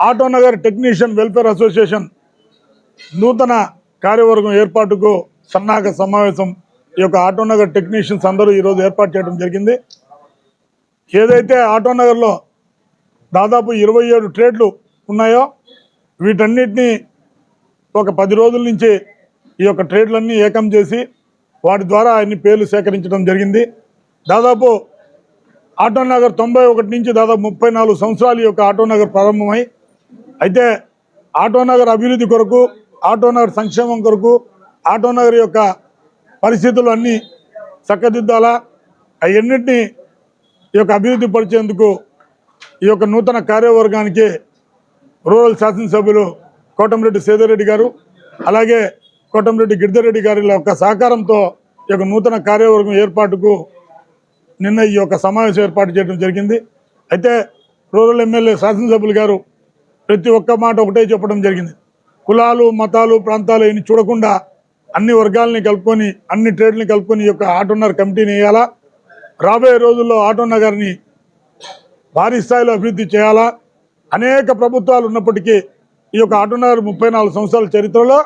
auto Nagar technician welfare association నూతన కార్యవర్గం ఏర్పాటుకు సన్నాహక సమావేశం ఈ యొక్క ఆటో నగర్ టెక్నీషియన్స్ అందరూ ఈరోజు ఏర్పాటు చేయడం జరిగింది. ఏదైతే ఆటో నగర్లో దాదాపు ఇరవై ఏడు ట్రేడ్లు ఉన్నాయో వీటన్నిటినీ ఒక పది రోజుల నుంచి ఈ యొక్క ట్రేడ్లన్నీ ఏకం చేసి వాటి ద్వారా అన్ని పేర్లు సేకరించడం జరిగింది. దాదాపు ఆటో నగర్ తొంభై ఒకటి నుంచి దాదాపు ముప్పై నాలుగు సంవత్సరాలు ఈ యొక్క ఆటో నగర్ ప్రారంభమై అయితే ఆటో నగర్ అభివృద్ధి కొరకు ఆటో నగర్ సంక్షేమం కొరకు ఆటో నగర్ యొక్క పరిస్థితులు అన్నీ చక్కదిద్దాలా. అవన్నింటినీ ఈ యొక్క అభివృద్ధి పరిచేందుకు ఈ యొక్క నూతన కార్యవర్గానికి రూరల్ శాసనసభ్యులు కోటంరెడ్డి సేదరెడ్డి గారు అలాగే కోటంరెడ్డి గిరిధరెడ్డి గారి యొక్క సహకారంతో ఈ యొక్క నూతన కార్యవర్గం ఏర్పాటుకు నిన్న ఈ యొక్క సమావేశం ఏర్పాటు చేయడం జరిగింది. అయితే రూరల్ ఎమ్మెల్యే శాసనసభ్యులు గారు ప్రతి ఒక్క మాట ఒకటే చెప్పడం జరిగింది. కులాలు మతాలు ప్రాంతాలు ఇన్ని చూడకుండా అన్ని వర్గాలని కలుపుకొని అన్ని ట్రేడ్ని కలుపుకొని ఈ యొక్క ఆటోనగర్ కమిటీని వేయాలా? రాబోయే రోజుల్లో ఆటోనగర్ని భారీ స్థాయిలో అభివృద్ధి చేయాలా? అనేక ప్రభుత్వాలు ఉన్నప్పటికీ ఈ యొక్క ఆటోనగర్ ముప్పై నాలుగు సంవత్సరాల చరిత్రలో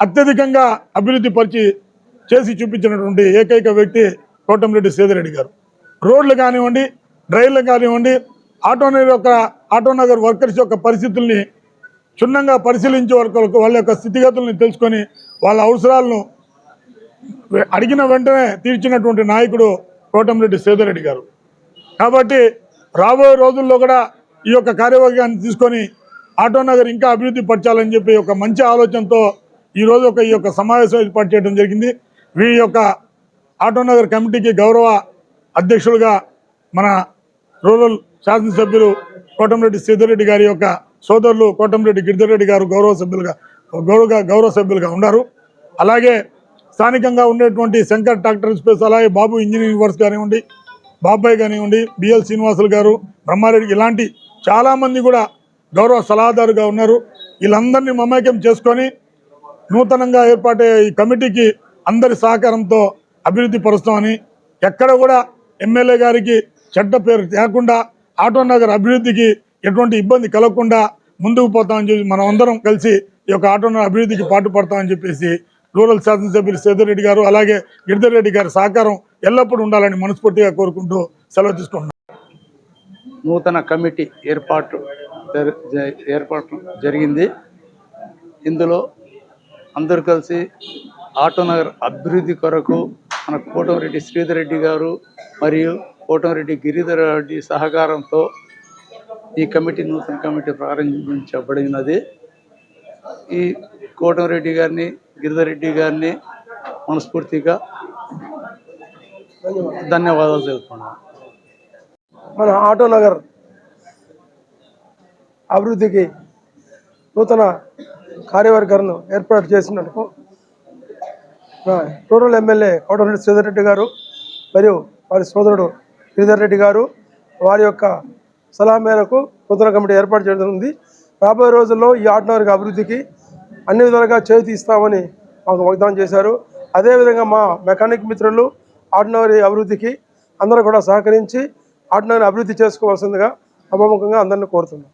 అత్యధికంగా అభివృద్ధి పరిచి చేసి చూపించినటువంటి ఏకైక వ్యక్తి కోటంరెడ్డి సేదిరెడ్డి గారు. రోడ్లు కానివ్వండి రైళ్ళు కానివ్వండి ఆటోనగర్ యొక్క ఆటోనగర్ వర్కర్స్ యొక్క పరిస్థితుల్ని క్షుణ్ణంగా పరిశీలించే వరకు వాళ్ళ యొక్క స్థితిగతుల్ని తెలుసుకొని వాళ్ళ అవసరాలను అడిగిన వెంటనే తీర్చినటువంటి నాయకుడు కోటంరెడ్డి సేదరెడ్డి గారు. కాబట్టి రాబోయే రోజుల్లో కూడా ఈ యొక్క కార్యవర్గాన్ని తీసుకొని ఆటోనగర్ ఇంకా అభివృద్ధి పరచాలని చెప్పి ఒక మంచి ఆలోచనతో ఈరోజు ఒక ఈ యొక్క సమావేశం ఏర్పాటు చేయడం జరిగింది. వీరి యొక్క ఆటోనగర్ కమిటీకి గౌరవ అధ్యక్షులుగా మన రూరల్ శాసనసభ్యులు కోటంరెడ్డి సీతారెడ్డి గారి యొక్క సోదరులు కోటంరెడ్డి గిరిధర్రెడ్డి గారు గౌరవ సభ్యులుగా గౌరవ గౌరవ సభ్యులుగా ఉన్నారు. అలాగే స్థానికంగా ఉండేటువంటి శంకర్ ట్రాక్టర్ స్పేస్ అలాగే బాబు ఇంజనీరింగ్ వర్క్స్ కానివ్వండి బాబాయ్ కానివ్వండి బిఎల్ శ్రీనివాసులు గారు బ్రహ్మారెడ్డి ఇలాంటి చాలామంది కూడా గౌరవ సలహాదారుగా ఉన్నారు. వీళ్ళందరినీ మమేకం చేసుకొని నూతనంగా ఏర్పాటయ్యే ఈ కమిటీకి అందరి సహకారంతో అభివృద్ధి పరుస్తామని ఎక్కడ కూడా ఎమ్మెల్యే గారికి చెడ్డ పేరు తేకుండా ఆటో నగర్ అభివృద్ధికి ఎటువంటి ఇబ్బంది కలగకుండా ముందుకు పోతామని చెప్పి మనం అందరం కలిసి ఈ యొక్క ఆటో నగర్ అభివృద్ధికి పాటుపడతామని చెప్పేసి రూరల్ శాసనసభ్యులు సేదరెడ్డి గారు అలాగే గిరిధర్ రెడ్డి గారి సహకారం ఎల్లప్పుడూ ఉండాలని మనస్ఫూర్తిగా కోరుకుంటూ సెలవు తీసుకుంటున్నాం. నూతన కమిటీ ఏర్పాటు జరి- జ- ఏర్పాటు జరిగింది. ఇందులో అందరు కలిసి ఆటోనగర్ అభివృద్ధి కొరకు మన కోటమిరెడ్డి శ్రీధర్ రెడ్డి గారు మరియు కోటమిరెడ్డి గిరిధర్ రెడ్డి సహకారంతో ఈ కమిటీ నూతన కమిటీ ప్రారంభించబడినది. ఈ కోటమిరెడ్డి గారిని గిరిధర్ రెడ్డి గారిని మనస్ఫూర్తిగా ధన్యవాదాలు తెలుపుతున్నాను మన ఆటో నగర్ అభివృద్ధికి నూతన కార్యవర్గాలను ఏర్పాటు చేసినందుకు రూరల్ ఎమ్మెల్యే కోటమిరెడ్డి శ్రీధర్ రెడ్డి గారు మరియు వారి సోదరుడు శ్రీధర్ రెడ్డి గారు వారి యొక్క సలహా మేరకు నూతన కమిటీ ఏర్పాటు చేయడం ఉంది రాబోయే రోజుల్లో ఈ ఆటో అభివృద్ధికి అన్ని విధాలుగా చేతి ఇస్తామని మాకు వాగ్దానం చేశారు. అదేవిధంగా మా మెకానిక్ మిత్రులు ఆటోనగరి అభివృద్ధికి అందరూ కూడా సహకరించి ఆటోనగర్ అభివృద్ధి చేసుకోవాల్సిందిగా అభిముఖంగా అందరిని కోరుతున్నాం.